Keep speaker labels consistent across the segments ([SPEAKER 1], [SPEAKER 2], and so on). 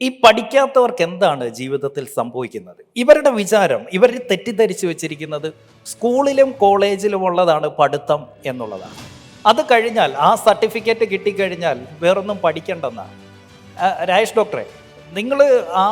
[SPEAKER 1] ഈ പഠിക്കാത്തവർക്ക് എന്താണ് ജീവിതത്തിൽ സംഭവിക്കുന്നത്? ഇവരുടെ വിചാരം ഇവർ തെറ്റിദ്ധരിച്ചു വെച്ചിരിക്കുന്നത് സ്കൂളിലും കോളേജിലും ഉള്ളതാണ് പഠിത്തം എന്നുള്ളതാണ്. അത് കഴിഞ്ഞാൽ ആ സർട്ടിഫിക്കറ്റ് കിട്ടിക്കഴിഞ്ഞാൽ വേറൊന്നും പഠിക്കേണ്ടെന്നാണ് രാജേഷ് ഡോക്ടറെ നിങ്ങൾ ആ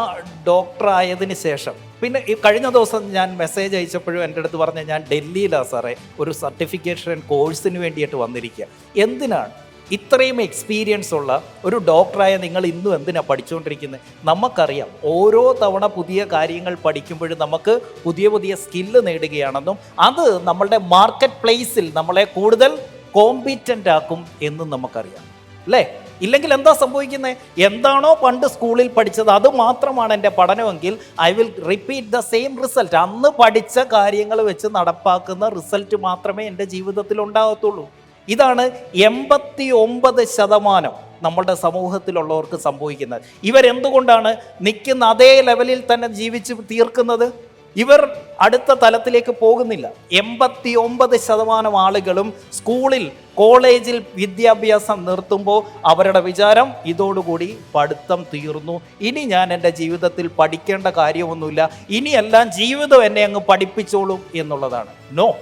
[SPEAKER 1] ഡോക്ടർ ആയതിന് ശേഷം പിന്നെ ഈ കഴിഞ്ഞ ദിവസം ഞാൻ മെസ്സേജ് അയച്ചപ്പോഴും എന്റെ അടുത്ത് പറഞ്ഞ ഞാൻ ഡൽഹിയിലാണ് സാറേ ഒരു സർട്ടിഫിക്കേഷൻ കോഴ്സിന് വേണ്ടിയിട്ട് വന്നിരിക്കുക എന്തിനാണ്? ഇത്രയും എക്സ്പീരിയൻസ് ഉള്ള ഒരു ഡോക്ടറായ നിങ്ങൾ ഇന്നും എന്തിനാണ് പഠിച്ചുകൊണ്ടിരിക്കുന്നത് നമുക്കറിയാം ഓരോ തവണ പുതിയ കാര്യങ്ങൾ പഠിക്കുമ്പോഴും നമുക്ക് പുതിയ പുതിയ സ്കില്ല് നേടുകയാണെന്നും അത് നമ്മളുടെ മാർക്കറ്റ് പ്ലേസിൽ നമ്മളെ കൂടുതൽ കോമ്പീറ്റന്റ് ആക്കും എന്നും നമുക്കറിയാം. അല്ലേ? ഇല്ലെങ്കിൽ എന്താ സംഭവിക്കുന്നത് എന്താണോ പണ്ട് സ്കൂളിൽ പഠിച്ചത് അത് മാത്രമാണ് എന്റെ പഠനമെങ്കിൽ I will repeat the same result അന്ന് പഠിച്ച കാര്യങ്ങൾ വെച്ച് നടപ്പാക്കുന്ന റിസൾട്ട് മാത്രമേ എന്റെ ജീവിതത്തിൽ ഉണ്ടാകത്തുള്ളൂ. ഇതാണ് എൺപത്തി ഒമ്പത് ശതമാനം നമ്മളുടെ സമൂഹത്തിലുള്ളവർക്ക് സംഭവിക്കുന്നത്. ഇവരെന്തുകൊണ്ടാണ് നിൽക്കുന്ന അതേ ലെവലിൽ തന്നെ ജീവിച്ച് തീർക്കുന്നത്? ഇവർ അടുത്ത തലത്തിലേക്ക് പോകുന്നില്ല. എൺപത്തി ഒമ്പത് ശതമാനം ആളുകളും സ്കൂളിൽ കോളേജിൽ വിദ്യാഭ്യാസം നിർത്തുമ്പോൾ അവരുടെ വിചാരം ഇതോടുകൂടി പഠിത്തം തീർന്നു. ഇനി ഞാൻ എന്റെ ജീവിതത്തിൽ പഠിക്കേണ്ട കാര്യമൊന്നുമില്ല. ഇനിയെല്ലാം ജീവിതം എന്നെ അങ്ങ് പഠിപ്പിച്ചോളും എന്നുള്ളതാണ്. No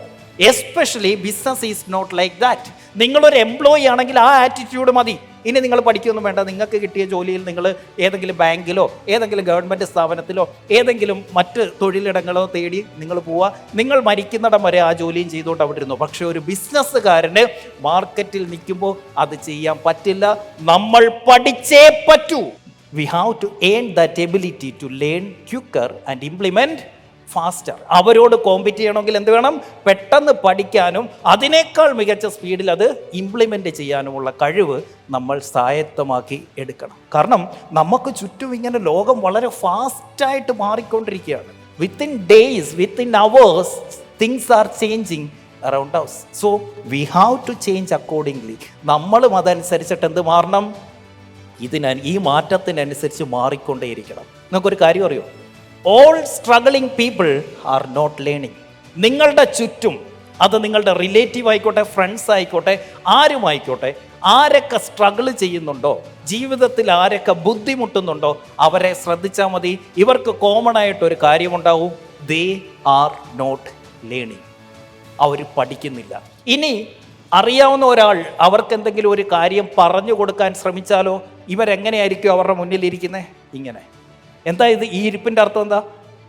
[SPEAKER 1] especially business is not like that നിങ്ങളൊരു എംപ്ലോയി ആണെങ്കിൽ ആ ആറ്റിറ്റ്യൂഡ് മതി. ഇനി നിങ്ങൾ പഠിക്കുകയൊന്നും വേണ്ട. നിങ്ങൾക്ക് കിട്ടിയ ജോലിയിൽ നിങ്ങൾ ഏതെങ്കിലും ബാങ്കിലോ ഏതെങ്കിലും ഗവൺമെന്റ് സ്ഥാപനത്തിലോ ഏതെങ്കിലും മറ്റ് തൊഴിലിടങ്ങളോ തേടി നിങ്ങൾ പോവുക. നിങ്ങൾ മരിക്കുന്നിടം വരെ ആ ജോലിയും ചെയ്തുകൊണ്ട് അവിടെ ഇരുന്നു. പക്ഷേ ഒരു ബിസിനസ്സുകാരന് മാർക്കറ്റിൽ നിൽക്കുമ്പോൾ അത് ചെയ്യാൻ പറ്റില്ല. നമ്മൾ പഠിച്ചേ പറ്റൂ. We have to earn that ability to learn quicker and implement faster അവരോട് കോമ്പറ്റ് ചെയ്യണമെങ്കിൽ എന്ത് വേണം? പെട്ടെന്ന് പഠിക്കാനും അതിനേക്കാൾ മികച്ച സ്പീഡിൽ അത് ഇംപ്ലിമെന്റ് ചെയ്യാനുമുള്ള കഴിവ് നമ്മൾ സ്വായത്തമാക്കി എടുക്കണം. കാരണം നമുക്ക് ചുറ്റും ഇങ്ങനെ ലോകം വളരെ ഫാസ്റ്റായിട്ട് മാറിക്കൊണ്ടിരിക്കുകയാണ്. Within days within hours things are changing around us so we have to change accordingly നമ്മളും അതനുസരിച്ചിട്ട് എന്ത് മാറണം? ഇതിന് ഈ മാറ്റത്തിനനുസരിച്ച് മാറിക്കൊണ്ടേയിരിക്കണം. നമുക്കൊരു കാര്യം അറിയോ? All struggling people are not learning നിങ്ങളുടെ ചുറ്റും അത് നിങ്ങളുടെ റിലേറ്റീവ് ആയിക്കോട്ടെ ഫ്രണ്ട്സ് ആയിക്കോട്ടെ ആരുമായിക്കോട്ടെ ആരൊക്കെ സ്ട്രഗിൾ ചെയ്യുന്നുണ്ടോ ജീവിതത്തിൽ ആരൊക്കെ ബുദ്ധിമുട്ടുന്നുണ്ടോ അവരെ ശ്രദ്ധിച്ചാൽ മതി. ഇവർക്ക് കോമൺ ആയിട്ട് ഒരു കാര്യമുണ്ടാവും. ദേ ആർ നോട്ട് ലേണിംഗ് അവർ പഠിക്കുന്നില്ല. ഇനി അറിയാവുന്ന ഒരാൾ അവർക്ക് എന്തെങ്കിലും ഒരു കാര്യം പറഞ്ഞു കൊടുക്കാൻ ശ്രമിച്ചാലോ? ഇവരെങ്ങനെയായിരിക്കും അവരുടെ മുന്നിലിരിക്കുന്നത് ഇങ്ങനെ. എന്താ ഇത്? ഈ ഇരിപ്പിന്റെ അർത്ഥം എന്താ?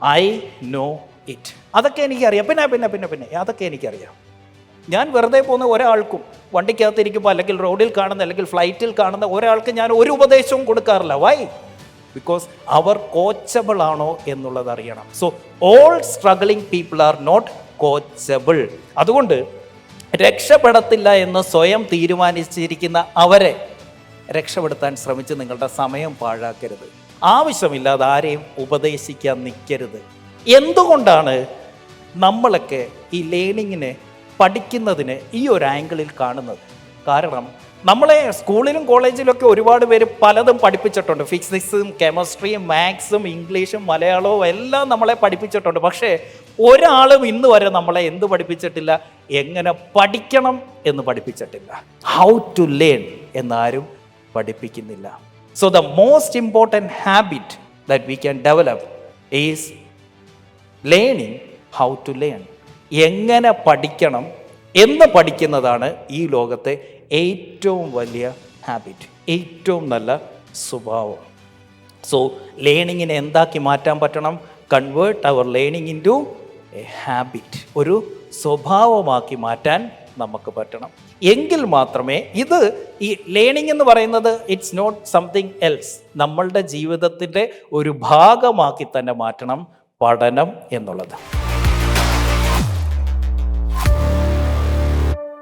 [SPEAKER 1] ഐ നോ ഇറ്റ് അതൊക്കെ എനിക്കറിയാം. പിന്നെ പിന്നെ പിന്നെ പിന്നെ. അതൊക്കെ എനിക്കറിയാം. ഞാൻ വെറുതെ പോകുന്ന ഒരാൾക്കും വണ്ടിക്കകത്തിരിക്കുമ്പോൾ അല്ലെങ്കിൽ റോഡിൽ കാണുന്ന അല്ലെങ്കിൽ ഫ്ലൈറ്റിൽ കാണുന്ന ഒരാൾക്ക് ഞാൻ ഒരു ഉപദേശവും കൊടുക്കാറില്ല. വൈ ബിക്കോസ് അവർ കോച്ചബിൾ ആണോ എന്നുള്ളത് അറിയണം. So all struggling people are not coachable അതുകൊണ്ട് രക്ഷപ്പെടത്തില്ല എന്ന് സ്വയം തീരുമാനിച്ചിരിക്കുന്ന അവരെ രക്ഷപ്പെടുത്താൻ ശ്രമിച്ച് നിങ്ങളുടെ സമയം പാഴാക്കരുത്. ആവശ്യമില്ലാതെ ആരെയും ഉപദേശിക്കാൻ നിൽക്കരുത് എന്തുകൊണ്ടാണ് നമ്മളൊക്കെ ഈ ലേണിങ്ങിനെ പഠിക്കുന്നതിന് ഈ ഒരു ആംഗിളിൽ കാണുന്നത്? കാരണം നമ്മളെ സ്കൂളിലും കോളേജിലൊക്കെ ഒരുപാട് പേര് പലതും പഠിപ്പിച്ചിട്ടുണ്ട്. ഫിസിക്സും കെമിസ്ട്രിയും മാത്സും ഇംഗ്ലീഷും മലയാളവും എല്ലാം നമ്മളെ പഠിപ്പിച്ചിട്ടുണ്ട്. പക്ഷേ ഒരാളും ഇന്ന് വരെ നമ്മളെ എന്ത് പഠിപ്പിച്ചിട്ടില്ല? എങ്ങനെ പഠിക്കണം എന്ന് പഠിപ്പിച്ചിട്ടില്ല. ഹൗ ടു ലേൺ എന്നാരും പഠിപ്പിക്കുന്നില്ല. So the most important habit that we can develop is learning how to learn എങ്ങനെ പഠിക്കണം എന്ന് പഠിക്കുന്നതാണ് ഈ ലോകത്തെ ഏറ്റവും വലിയ ഹാബിറ്റ് ഏറ്റവും നല്ല സ്വഭാവം. സോ ലേണിങ്ങിനെ എന്താക്കി മാറ്റാൻ പറ്റണം? Convert our learning into a habit ഒരു സ്വഭാവമാക്കി മാറ്റാൻ നമുക്ക് പറ്റണം. എങ്കിൽ മാത്രമേ ഇത് ഈ ലേണിംഗ് എന്ന് പറയുന്നത് ഇറ്റ്സ് നോട്ട് സംതിങ് എൽസ് നമ്മളുടെ ജീവിതത്തിന്റെ ഒരു ഭാഗമാക്കി തന്നെ മാറ്റണം പഠനം എന്നുള്ളത്.